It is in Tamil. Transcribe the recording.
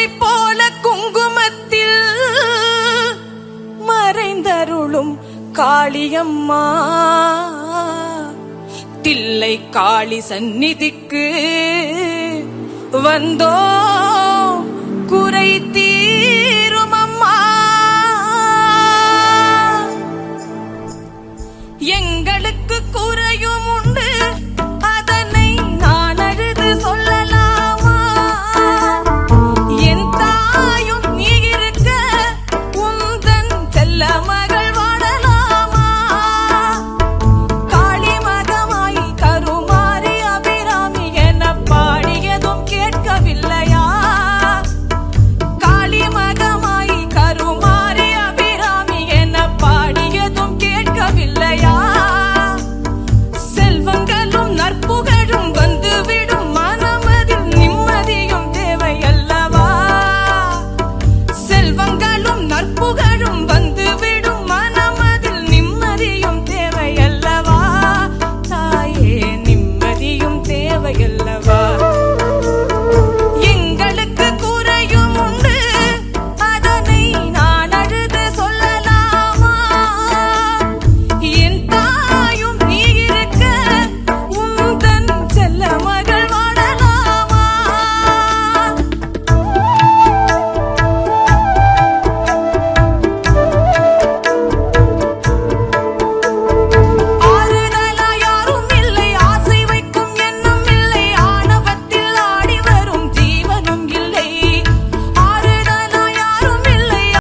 மாலை போல குங்குமத்தில் மறைந்தருளும் காளியம்மா. தில்லை காளி சந்நிதிக்கு வந்தோ குறைத்து